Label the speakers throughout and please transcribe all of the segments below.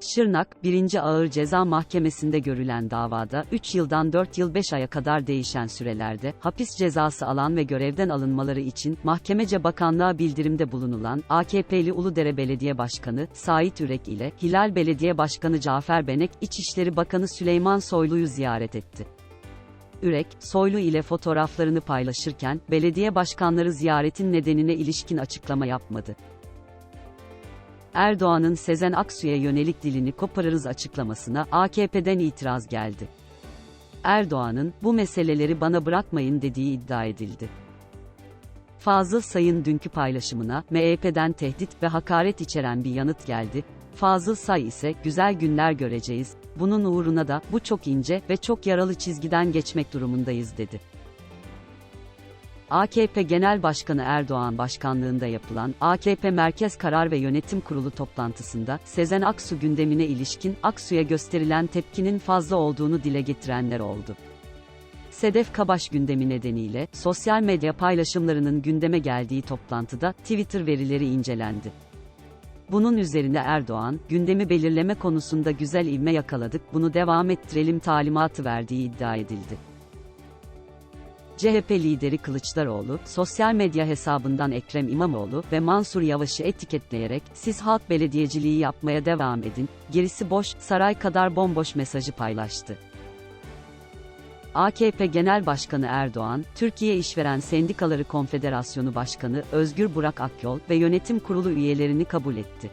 Speaker 1: Şırnak, 1. Ağır Ceza Mahkemesi'nde görülen davada, 3 yıldan 4 yıl 5 aya kadar değişen sürelerde, hapis cezası alan ve görevden alınmaları için, mahkemece bakanlığa bildirimde bulunulan, AKP'li Uludere Belediye Başkanı, Sait Ürek ile, Hilal Belediye Başkanı Cafer Benek, İçişleri Bakanı Süleyman Soylu'yu ziyaret etti. Ürek, Soylu ile fotoğraflarını paylaşırken, belediye başkanları ziyaretin nedenine ilişkin açıklama yapmadı. Erdoğan'ın Sezen Aksu'ya yönelik dilini koparırız açıklamasına AKP'den itiraz geldi. Erdoğan'ın bu meseleleri bana bırakmayın dediği iddia edildi. Fazıl Say'ın dünkü paylaşımına MHP'den tehdit ve hakaret içeren bir yanıt geldi. Fazıl Say ise güzel günler göreceğiz. Bunun uğruna da bu çok ince ve çok yaralı çizgiden geçmek durumundayız dedi. AKP Genel Başkanı Erdoğan başkanlığında yapılan AKP Merkez Karar ve Yönetim Kurulu toplantısında Sezen Aksu gündemine ilişkin Aksu'ya gösterilen tepkinin fazla olduğunu dile getirenler oldu. Sedef Kabaş gündemi nedeniyle sosyal medya paylaşımlarının gündeme geldiği toplantıda Twitter verileri incelendi. Bunun üzerine Erdoğan, gündemi belirleme konusunda güzel ivme yakaladık, bunu devam ettirelim talimatı verdiği iddia edildi. CHP lideri Kılıçdaroğlu, sosyal medya hesabından Ekrem İmamoğlu ve Mansur Yavaş'ı etiketleyerek, siz halk belediyeciliği yapmaya devam edin, gerisi boş, saray kadar bomboş mesajı paylaştı. AKP Genel Başkanı Erdoğan, Türkiye İşveren Sendikaları Konfederasyonu Başkanı Özgür Burak Akyol ve yönetim kurulu üyelerini kabul etti.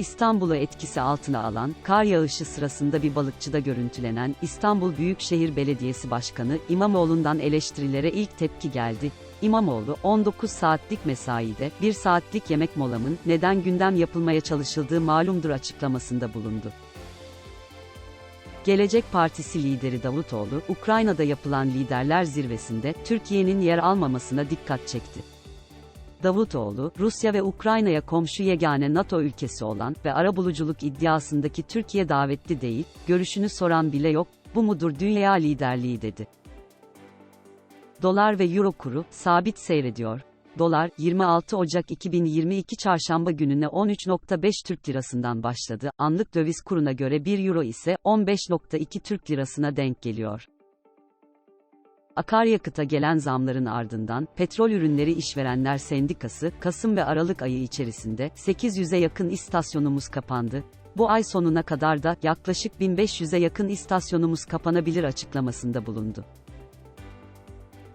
Speaker 1: İstanbul'u etkisi altına alan, kar yağışı sırasında bir balıkçıda görüntülenen İstanbul Büyükşehir Belediyesi Başkanı İmamoğlu'ndan eleştirilere ilk tepki geldi. İmamoğlu, 19 saatlik mesaide, 1 saatlik yemek molamın neden gündem yapılmaya çalışıldığı malumdur açıklamasında bulundu. Gelecek Partisi lideri Davutoğlu, Ukrayna'da yapılan liderler zirvesinde Türkiye'nin yer almamasına dikkat çekti. Davutoğlu, Rusya ve Ukrayna'ya komşu yegane NATO ülkesi olan ve arabuluculuk iddiasındaki Türkiye davetli değil, görüşünü soran bile yok, bu mudur dünya liderliği dedi. Dolar ve Euro kuru, sabit seyrediyor. Dolar, 26 Ocak 2022 Çarşamba gününe 13.5 Türk Lirasından başladı, anlık döviz kuruna göre 1 Euro ise 15.2 Türk Lirasına denk geliyor. Akaryakıta gelen zamların ardından, Petrol Ürünleri İşverenler Sendikası, Kasım ve Aralık ayı içerisinde, 800'e yakın istasyonumuz kapandı. Bu ay sonuna kadar da, yaklaşık 1500'e yakın istasyonumuz kapanabilir açıklamasında bulundu.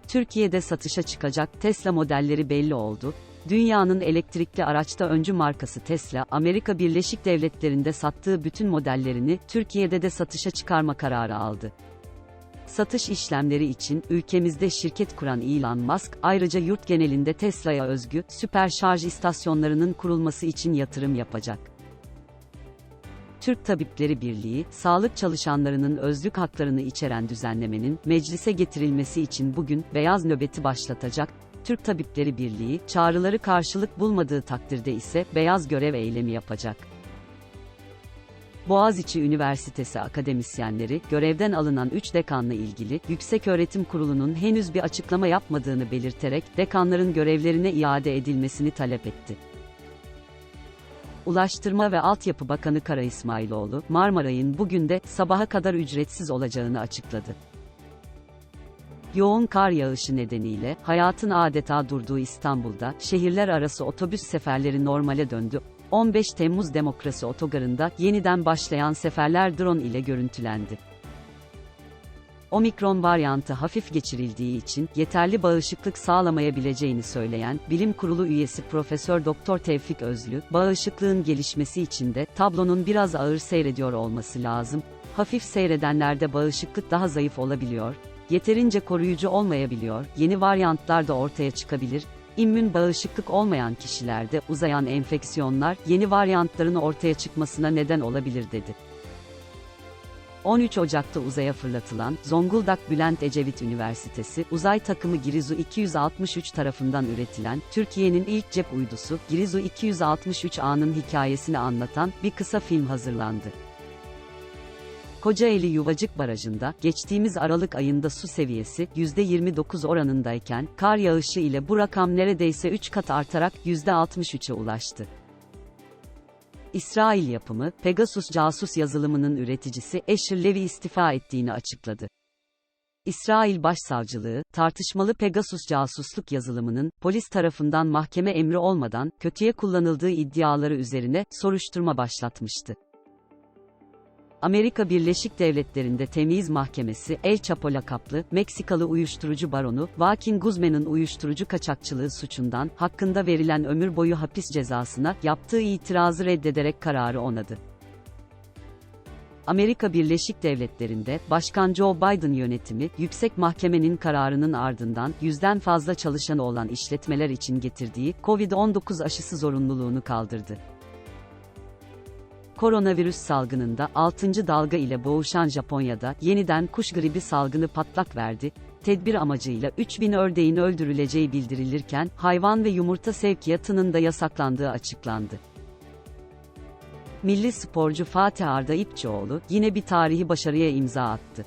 Speaker 1: Türkiye'de satışa çıkacak Tesla modelleri belli oldu. Dünyanın elektrikli araçta öncü markası Tesla, Amerika Birleşik Devletleri'nde sattığı bütün modellerini, Türkiye'de de satışa çıkarma kararı aldı. Satış işlemleri için ülkemizde şirket kuran Elon Musk, ayrıca yurt genelinde Tesla'ya özgü süper şarj istasyonlarının kurulması için yatırım yapacak. Türk Tabipleri Birliği, sağlık çalışanlarının özlük haklarını içeren düzenlemenin meclise getirilmesi için bugün beyaz nöbeti başlatacak. Türk Tabipleri Birliği, çağrıları karşılık bulmadığı takdirde ise beyaz görev eylemi yapacak. Boğaziçi Üniversitesi akademisyenleri, görevden alınan 3 dekanla ilgili, Yükseköğretim Kurulu'nun henüz bir açıklama yapmadığını belirterek, dekanların görevlerine iade edilmesini talep etti. Ulaştırma ve Altyapı Bakanı Kara İsmailoğlu, Marmaray'ın bugün de sabaha kadar ücretsiz olacağını açıkladı. Yoğun kar yağışı nedeniyle hayatın adeta durduğu İstanbul'da şehirler arası otobüs seferleri normale döndü. 15 Temmuz Demokrasi Otogarı'nda yeniden başlayan seferler drone ile görüntülendi. Omikron varyantı hafif geçirildiği için yeterli bağışıklık sağlamayabileceğini söyleyen Bilim Kurulu üyesi Profesör Doktor Tevfik Özlü, bağışıklığın gelişmesi için de tablonun biraz ağır seyrediyor olması lazım. Hafif seyredenlerde bağışıklık daha zayıf olabiliyor, yeterince koruyucu olmayabiliyor, yeni varyantlar da ortaya çıkabilir, İmmün bağışıklık olmayan kişilerde uzayan enfeksiyonlar yeni varyantların ortaya çıkmasına neden olabilir dedi. 13 Ocak'ta uzaya fırlatılan Zonguldak Bülent Ecevit Üniversitesi uzay takımı Girizu 263 tarafından üretilen Türkiye'nin ilk cep uydusu Girizu 263A'nın hikayesini anlatan bir kısa film hazırlandı. Kocaeli Yuvacık Barajı'nda geçtiğimiz Aralık ayında su seviyesi %29 oranındayken kar yağışı ile bu rakam neredeyse 3 kat artarak %63'e ulaştı. İsrail yapımı, Pegasus casus yazılımının üreticisi Asher Levy istifa ettiğini açıkladı. İsrail Başsavcılığı, tartışmalı Pegasus casusluk yazılımının, polis tarafından mahkeme emri olmadan, kötüye kullanıldığı iddiaları üzerine, soruşturma başlatmıştı. Amerika Birleşik Devletleri'nde Temyiz Mahkemesi, El Chapo lakaplı, Meksikalı uyuşturucu baronu, Joaquin Guzman'ın uyuşturucu kaçakçılığı suçundan, hakkında verilen ömür boyu hapis cezasına, yaptığı itirazı reddederek kararı onadı. Amerika Birleşik Devletleri'nde, Başkan Joe Biden yönetimi, yüksek mahkemenin kararının ardından, yüzden fazla çalışanı olan işletmeler için getirdiği, COVID-19 aşısı zorunluluğunu kaldırdı. Koronavirüs salgınında 6. dalga ile boğuşan Japonya'da yeniden kuş gribi salgını patlak verdi. Tedbir amacıyla 3000 ördeğin öldürüleceği bildirilirken hayvan ve yumurta sevkiyatının da yasaklandığı açıklandı. Milli sporcu Fatih Arda İpçioğlu yine bir tarihi başarıya imza attı.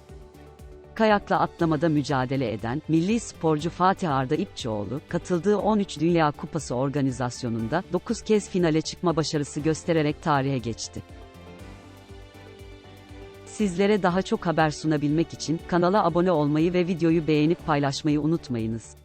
Speaker 1: Kayakla atlamada mücadele eden milli sporcu Fatih Arda İpçioğlu, katıldığı 13 Dünya Kupası organizasyonunda 9 kez finale çıkma başarısı göstererek tarihe geçti. Sizlere daha çok haber sunabilmek için kanala abone olmayı ve videoyu beğenip paylaşmayı unutmayınız.